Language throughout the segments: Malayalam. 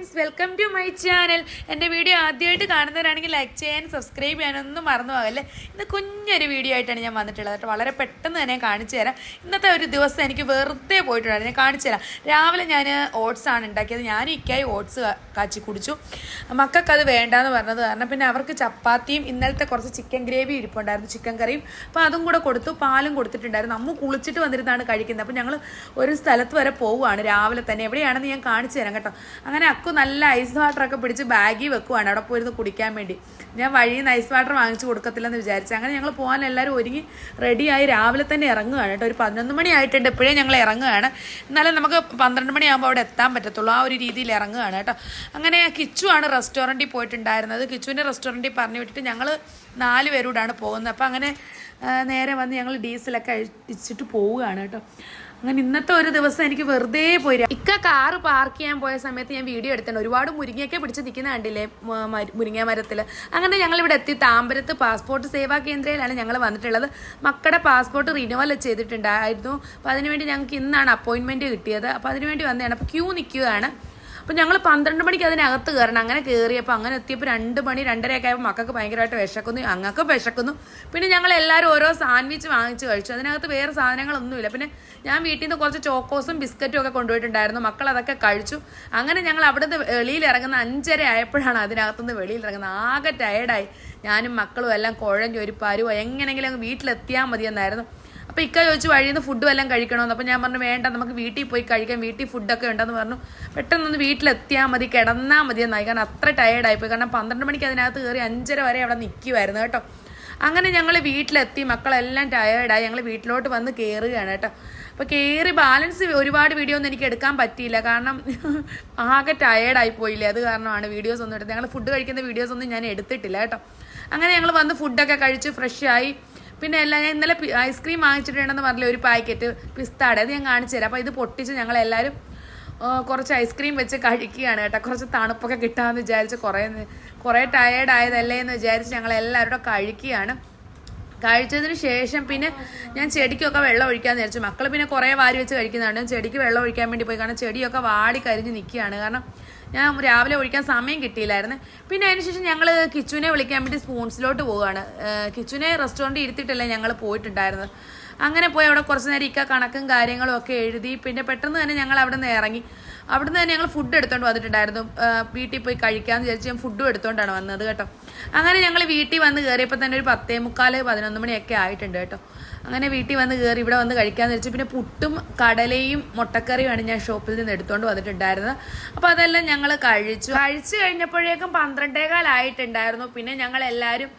Friends welcome to my channel എന്റെ വീഡിയോ ആദ്യമായിട്ട് കാണുന്നവരാണെങ്കിൽ ലൈക്ക് ചെയ്യാൻ സബ്സ്ക്രൈബ് ചെയ്യാനൊന്നും മറന്നു പോകല്ലേ ഇന്ന് കുഞ്ഞൊരു വീഡിയോ ആയിട്ടാണ് ഞാൻ വന്നിട്ടുള്ളത് കേട്ടോ. വളരെ പെട്ടെന്ന് തന്നെ കാണിച്ചു തരാം. ഇന്നത്തെ ഒരു ദിവസം എനിക്ക് വെറുതെ പോയിട്ടുണ്ടായിരുന്നു. ഞാൻ കാണിച്ചു തരാം. രാവിലെ ഞാൻ ഓട്സ് ആണ് ഉണ്ടാക്കിയത്. ഞാൻ ഇക്കായി ഓട്സ് കാച്ചി കുടിച്ചു. മക്കൾക്ക് അത് വേണ്ടാന്ന് പറഞ്ഞത് കാരണം പിന്നെ അവർക്ക് ചപ്പാത്തിയും ഇന്നലത്തെ കുറച്ച് ചിക്കൻ ഗ്രേവി ഇരിപ്പുണ്ടായിരുന്നു ചിക്കൻ കറിയും. അപ്പോൾ അതും കൂടെ കൊടുത്തു പാലും കൊടുത്തിട്ടുണ്ടായിരുന്നു. അമ്മ കുളിച്ചിട്ട് വന്നിരുന്നാണ് കഴിക്കുന്നത്. അപ്പോൾ ഞങ്ങൾ ഒരു സ്ഥലത്ത് വരെ പോവുകയാണ് രാവിലെ തന്നെ. എവിടെയാണെന്ന് ഞാൻ കാണിച്ചു തരാം കേട്ടോ. അങ്ങനെ അക്കു നല്ല ഐസ് വാട്ടറൊക്കെ പിടിച്ച് ബാഗിൽ വെക്കുവാണ്. അവിടെ പോയിരുന്ന് കുടിക്കാൻ വേണ്ടി. ഞാൻ വഴിയിൽ നിന്ന് ഐസ് വാട്ടർ വാങ്ങിച്ചു കൊടുക്കത്തില്ലെന്ന് വിചാരിച്ചു. അങ്ങനെ ഞങ്ങൾ പോകാൻ എല്ലാവരും ഒരുങ്ങി റെഡിയായി രാവിലെ തന്നെ ഇറങ്ങുകയാണ് കേട്ടോ. ഒരു പതിനൊന്ന് മണി ആയിട്ടുണ്ട്. ഇപ്പോഴേ ഞങ്ങൾ ഇറങ്ങുകയാണ് എന്നാലും നമുക്ക് പന്ത്രണ്ട് മണിയാകുമ്പോൾ അവിടെ എത്താൻ പറ്റത്തുള്ളൂ. ആ ഒരു രീതിയിൽ ഇറങ്ങുകയാണ് കേട്ടോ. അങ്ങനെ കിച്ചു ആണ് റെസ്റ്റോറന്റിൽ പോയിട്ടുണ്ടായിരുന്നത്. കിച്ചുവിന്റെ റെസ്റ്റോറന്റിൽ പറഞ്ഞു വിട്ടിട്ട് ഞങ്ങൾ നാല് പേരോടാണ് പോകുന്നത്. അപ്പോൾ അങ്ങനെ നേരെ വന്ന് ഞങ്ങൾ ഡീസലൊക്കെ അഴിച്ചിട്ട് പോവുകയാണ് കേട്ടോ. അങ്ങനെ ഇന്നത്തെ ഒരു ദിവസം എനിക്ക് വെറുതെ പോയി. ഇക്ക കാറ് പാർക്ക് ചെയ്യാൻ പോയ സമയത്ത് ഞാൻ വീഡിയോ എടുത്തിട്ടുണ്ട്. ഒരുപാട് മുരിങ്ങയൊക്കെ പിടിച്ച് നിൽക്കുന്ന കണ്ടില്ലേ? മുരിങ്ങ മരത്തിൽ അങ്ങനെ ഞങ്ങൾ ഇവിടെ എത്തി. താമ്പരത്ത് പാസ്പോർട്ട് സേവാ കേന്ദ്രയിലാണ് ഞങ്ങൾ വന്നിട്ടുള്ളത്. മക്കളുടെ പാസ്പോർട്ട് റിന്യൂവൽ ചെയ്തിട്ടുണ്ടായിരുന്നു. അപ്പോൾ അതിനുവേണ്ടി ഞങ്ങൾക്ക് ഇന്നാണ് അപ്പോയിൻമെന്റ് കിട്ടിയത്. അപ്പോൾ അതിനുവേണ്ടി വന്നതാണ്. അപ്പോൾ ക്യൂ നിൽക്കുകയാണ്. അപ്പോൾ ഞങ്ങൾ പന്ത്രണ്ട് മണിക്ക് അതിനകത്ത് കയറണം. അങ്ങനെ കയറിയപ്പോൾ അങ്ങനെ എത്തിയപ്പോൾ രണ്ട് മണി രണ്ടരയൊക്കെ ആയപ്പോൾ മക്കൾക്ക് ഭയങ്കരമായിട്ട് വിശക്കുന്നു. അങ്ങക്കും വിശക്കുന്നു. പിന്നെ ഞങ്ങൾ എല്ലാവരും ഓരോ സാൻഡ്വിച്ച് വാങ്ങിച്ച് കഴിച്ചു. അതിനകത്ത് വേറെ സാധനങ്ങളൊന്നുമില്ല. പിന്നെ ഞാൻ വീട്ടിൽ നിന്ന് കുറച്ച് ചോക്കോസും ബിസ്ക്കറ്റും ഒക്കെ കൊണ്ടുപോയിട്ടുണ്ടായിരുന്നു. മക്കൾ അതൊക്കെ കഴിച്ചു. അങ്ങനെ ഞങ്ങൾ അവിടുന്ന് വെളിയിൽ ഇറങ്ങുന്ന അഞ്ചര ആയപ്പോഴാണ് അതിനകത്തുനിന്ന് വെളിയിൽ ഇറങ്ങുന്നത്. ആകെ ടയർഡായി ഞാനും മക്കളും എല്ലാം കുഴഞ്ഞു ഒരു എങ്ങനെങ്കിലും വീട്ടിലെത്തിയാൽ മതിയെന്നായിരുന്നു. അപ്പോൾ ഇക്ക ചോദിച്ചു വഴിയിൽ നിന്ന് ഫുഡ് വല്ലതും കഴിക്കണമെന്ന് അപ്പോൾ ഞാൻ പറഞ്ഞു വേണ്ട നമുക്ക് വീട്ടിൽ പോയി കഴിക്കാം വീട്ടിൽ ഫുഡൊക്കെ ഉണ്ടെന്ന് പറഞ്ഞു. പെട്ടെന്നൊന്ന് വീട്ടിലെത്തിയാൽ മതി കിടന്നാൽ മതി എന്നായി. കാരണം അത്ര ടയേർഡായിപ്പോയി കാരണം പന്ത്രണ്ട് മണിക്ക് അതിനകത്ത് കയറി അഞ്ചര വരെ അവിടെ നിൽക്കുമായിരുന്നു കേട്ടോ. അങ്ങനെ ഞങ്ങൾ വീട്ടിലെത്തി. മക്കളെല്ലാം ടയേർഡായി ഞങ്ങൾ വീട്ടിലോട്ട് വന്ന് കയറുകയാണ് കേട്ടോ. അപ്പോൾ കയറി ബാലൻസ് ഒരുപാട് വീഡിയോ ഒന്നും എനിക്ക് എടുക്കാൻ പറ്റിയില്ല. കാരണം ആകെ ടയേർഡായി പോയില്ലേ? അത് കാരണമാണ് വീഡിയോസ് ഒന്നും എടുത്തത് ഞങ്ങൾ ഫുഡ് കഴിക്കുന്ന വീഡിയോസ് ഒന്നും ഞാൻ എടുത്തിട്ടില്ല കേട്ടോ. അങ്ങനെ ഞങ്ങൾ വന്ന് ഫുഡൊക്കെ കഴിച്ച് ഫ്രഷ് ആയി. പിന്നെ എല്ലാം ഞാൻ ഇന്നലെ ഐസ്ക്രീം വാങ്ങിച്ചിട്ടുണ്ടെന്ന് പറഞ്ഞില്ല ഒരു പാക്കറ്റ് പിസ്താടെ. അത് ഞാൻ കാണിച്ചു തരാം. അപ്പോൾ ഇത് പൊട്ടിച്ച് ഞങ്ങൾ എല്ലാവരും കുറച്ച് ഐസ്ക്രീം വെച്ച് കഴിക്കുകയാണ് കേട്ടോ. കുറച്ച് തണുപ്പൊക്കെ കിട്ടാമെന്ന് വിചാരിച്ച് കുറേ കുറേ ടയേർഡ് ആയതല്ലേ എന്ന് വിചാരിച്ച് ഞങ്ങൾ എല്ലാവരും കഴിക്കുകയാണ്. കഴിച്ചതിന് ശേഷം പിന്നെ ഞാൻ ചെടിക്കൊക്കെ വെള്ളം ഒഴിക്കാൻ വിചാരിച്ചു. മക്കൾ പിന്നെ കുറേ വാരി വെച്ച് കഴിക്കുന്നതാണ്. ചെടിക്ക് വെള്ളം ഒഴിക്കാൻ വേണ്ടി പോയി. കാരണം ചെടിയൊക്കെ വാടി കരിഞ്ഞ് നിൽക്കുകയാണ് കാരണം ഞാൻ രാവിലെ ഒഴിക്കാൻ സമയം കിട്ടിയില്ലായിരുന്നു. പിന്നെ അതിനുശേഷം ഞങ്ങൾ കിച്ചുവിനെ വിളിക്കാൻ വേണ്ടി സ്പൂൺസിലോട്ട് പോവുകയാണ്. കിച്ചുനെ കിച്ചുവിനെ റെസ്റ്റോറന്റിൽ ഇരുത്തിയിട്ടല്ലേ ഞങ്ങൾ പോയിട്ടുണ്ടായിരുന്നത്. അങ്ങനെ പോയി അവിടെ കുറച്ച് നേരം ഇക്ക കണക്കും കാര്യങ്ങളും ഒക്കെ എഴുതി. പിന്നെ പെട്ടെന്ന് തന്നെ ഞങ്ങൾ അവിടെ നിന്ന് ഇറങ്ങി. അവിടുന്ന് തന്നെ ഞങ്ങൾ ഫുഡ് എടുത്തോണ്ട് വന്നിട്ടുണ്ടായിരുന്നു. വീട്ടിൽ പോയി കഴിക്കാമെന്ന് വിചാരിച്ച് ഞാൻ ഫുഡും എടുത്തോണ്ടാണ് വന്നത് കേട്ടോ. അങ്ങനെ ഞങ്ങൾ വീട്ടിൽ വന്ന് കയറിയപ്പോൾ തന്നെ ഒരു പത്തേ മുക്കാൽ പതിനൊന്ന് മണിയൊക്കെ ആയിട്ടുണ്ട് കേട്ടോ. അങ്ങനെ വീട്ടിൽ വന്ന് കയറി ഇവിടെ വന്ന് കഴിക്കാമെന്ന് വെച്ചു പിന്നെ പുട്ടും കടലയും മുട്ടക്കറിയുമാണ് ഞാൻ ഷോപ്പിൽ നിന്ന് എടുത്തോണ്ട് വന്നിട്ടുണ്ടായിരുന്നത്. അപ്പോൾ അതെല്ലാം ഞങ്ങൾ കഴിച്ചു. കഴിച്ചു കഴിഞ്ഞപ്പോഴേക്കും പന്ത്രണ്ടേകാലായിട്ടുണ്ടായിരുന്നു. പിന്നെ ഞങ്ങൾ എല്ലാവരും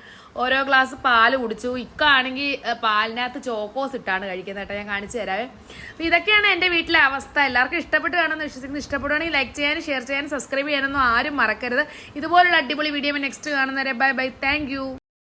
ഓരോ ഗ്ലാസ് പാൽ കുടിച്ചു. ഇക്കാണെങ്കിൽ പാലിനകത്ത് ചോക്കോസ് ഇട്ടാണ് കഴിക്കുന്നത് കേട്ടോ. ഞാൻ കാണിച്ചു തരാവേ. അപ്പോൾ ഇതൊക്കെയാണ് എന്റെ വീട്ടിലെ അവസ്ഥ. എല്ലാവർക്കും ഇഷ്ടപ്പെട്ട് കാണുമെന്ന് വിശ്വസിക്കുന്നു ഇഷ്ടപ്പെടുവാണെങ്കിൽ ലൈക്ക് ചെയ്യാനും ഷെയർ ചെയ്യാനും സബ്സ്ക്രൈബ് ചെയ്യാനൊന്നും ആരും മറക്കരുത്. ഇതുപോലുള്ള അടിപൊളി വീഡിയോ നെക്സ്റ്റ് കാണുന്നവരെ ബൈ ബൈ താങ്ക്